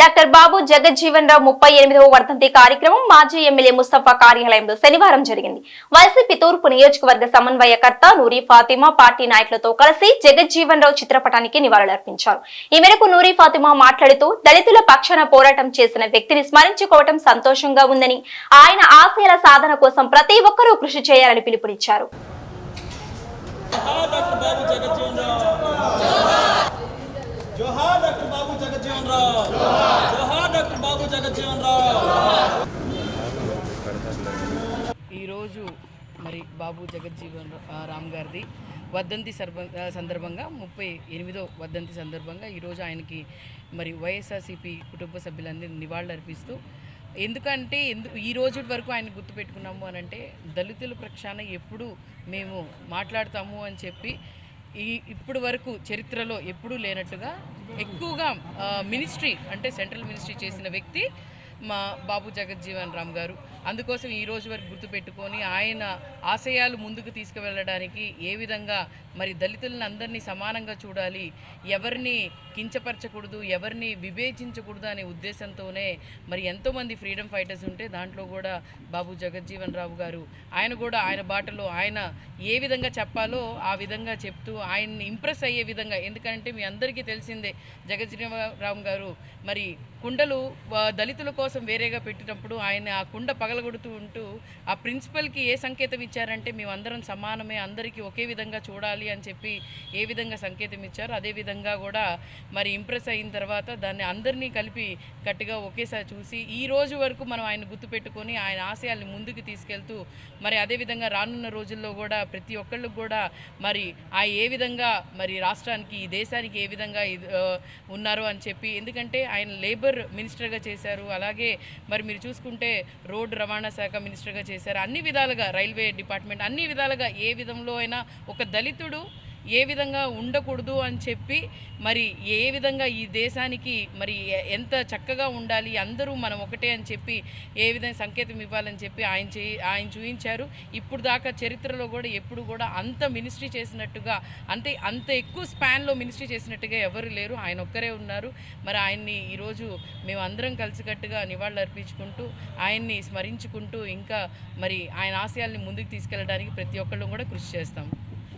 Doctor Babu Jagjivan రావు ముప్పై ఎనిమిదవ వర్ధంతి కార్యక్రమం మాజీ ఎమ్మెల్యే ముస్తఫా కార్యాలయంలో శనివారం జరిగింది. వైసీపీ తూర్పు నియోజకవర్గ సమన్వయకర్త నూరి ఫాతిమా పార్టీ నాయకులతో కలిసి జగజ్జీవన్ రావు చిత్రపటానికి నివాళులర్పించారు. ఈ మేరకు నూరి ఫాతిమా మాట్లాడుతూ దళితుల పక్షాన పోరాటం చేసిన వ్యక్తిని స్మరించుకోవటం సంతోషంగా ఉందని ఆయన ఆశయాల సాధన కోసం ప్రతి ఒక్కరూ కృషి చేయాలని పిలుపునిచ్చారు. జోహార్ డాక్టర్ బాబు జగజ్జీవన్ రావు. జోహార్ డాక్టర్ బాబు జగజ్జీవన్ రావు. ఈరోజు మరి బాబు జగజ్జీవన్ రామ్ గారిది వర్ధంతి సర్బ సందర్భంగా ముప్పై ఎనిమిదో వర్ధంతి సందర్భంగా ఈరోజు ఆయనకి మరి వైఎస్ఆర్సీపీ కుటుంబ సభ్యులందరినీ నివాళులు అర్పిస్తూ ఎందుకంటే ఎందుకు ఈ రోజు వరకు ఆయన గుర్తుపెట్టుకున్నాము అని అంటే దళితుల పక్షాన ఎప్పుడు మేము మాట్లాడతాము అని చెప్పి ఈ ఇప్పుడు వరకు చరిత్రలో ఎప్పుడూ లేనట్టుగా ఎక్కువగా మినిస్ట్రీ అంటే సెంట్రల్ మినిస్ట్రీ చేసిన వ్యక్తి మా బాబు జగజ్జీవన్ రామ్ గారు. అందుకోసం ఈ రోజు వరకు గుర్తుపెట్టుకొని ఆయన ఆశయాలు ముందుకు తీసుకువెళ్ళడానికి ఏ విధంగా మరి దళితులను అందరినీ సమానంగా చూడాలి ఎవరిని కించపరచకూడదు ఎవరిని వివేచించకూడదు అనే ఉద్దేశంతోనే మరి ఎంతోమంది ఫ్రీడమ్ ఫైటర్స్ ఉంటే దాంట్లో కూడా బాబు జగజ్జీవన్ రావు గారు ఆయన కూడా ఆయన బాటలో ఆయన ఏ విధంగా చెప్పాలో ఆ విధంగా చెప్తూ ఆయన్ని ఇంప్రెస్ అయ్యే విధంగా. ఎందుకంటే మీ అందరికీ తెలిసిందే జగజ్జీవన్ రావు గారు మరి కుండలు దళితుల కోసం వేరేగా పెట్టినప్పుడు ఆయన ఆ కుండ పగలగొడుతూ ఉంటూ ఆ ప్రిన్సిపల్కి ఏ సంకేతం ఇచ్చారంటే మేమందరం సమానమే అందరికీ ఒకే విధంగా చూడాలి అని చెప్పి ఏ విధంగా సంకేతం ఇచ్చారో అదే విధంగా కూడా మరి ఇంప్రెస్ అయిన తర్వాత దాన్ని అందరినీ కలిపి గట్టిగా ఒకేసారి చూసి ఈ రోజు వరకు మనం ఆయన గుర్తుపెట్టుకొని ఆయన ఆశయాల్ని ముందుకు తీసుకెళ్తూ మరి అదేవిధంగా రానున్న రోజుల్లో కూడా ప్రతి ఒక్కళ్ళకు కూడా మరి ఆ ఏ విధంగా మరి రాష్ట్రానికి ఈ దేశానికి ఏ విధంగా ఇది, అని చెప్పి ఎందుకంటే ఆయన లేబర్ మినిస్టర్గా చేశారు. అలాగే మరి మీరు చూసుకుంటే రోడ్డు రవాణా శాఖ మినిస్టర్గా చేశారు. అన్ని విధాలుగా రైల్వే డిపార్ట్మెంట్ అన్ని విధాలుగా ఏ విధంలో అయినా ఒక దళితుడు ఏ విధంగా ఉండకూడదు అని చెప్పి మరి ఏ విధంగా ఈ దేశానికి మరి ఎ- ఎంత చక్కగా ఉండాలి అందరూ మనం ఒకటే అని చెప్పి ఏ విధంగా సంకేతం ఇవ్వాలని చెప్పి ఆయన చే ఆయన చూపించారు ఇప్పుడు దాకా చరిత్రలో కూడా ఎప్పుడు కూడా అంత మినిస్ట్రీ చేసినట్టుగా అంతే అంత ఎక్కువ స్పాన్లో మినిస్ట్రీ చేసినట్టుగా ఎవరు లేరు. ఆయన ఒక్కరే ఉన్నారు. మరి ఆయన్ని ఈరోజు మేము అందరం కలిసికట్టుగా నివాళులు అర్పించుకుంటూ ఆయన్ని స్మరించుకుంటూ ఇంకా మరి ఆయన ఆశయాల్ని ముందుకు తీసుకెళ్ళడానికి ప్రతి ఒక్కళ్ళు కూడా కృషి చేస్తాం.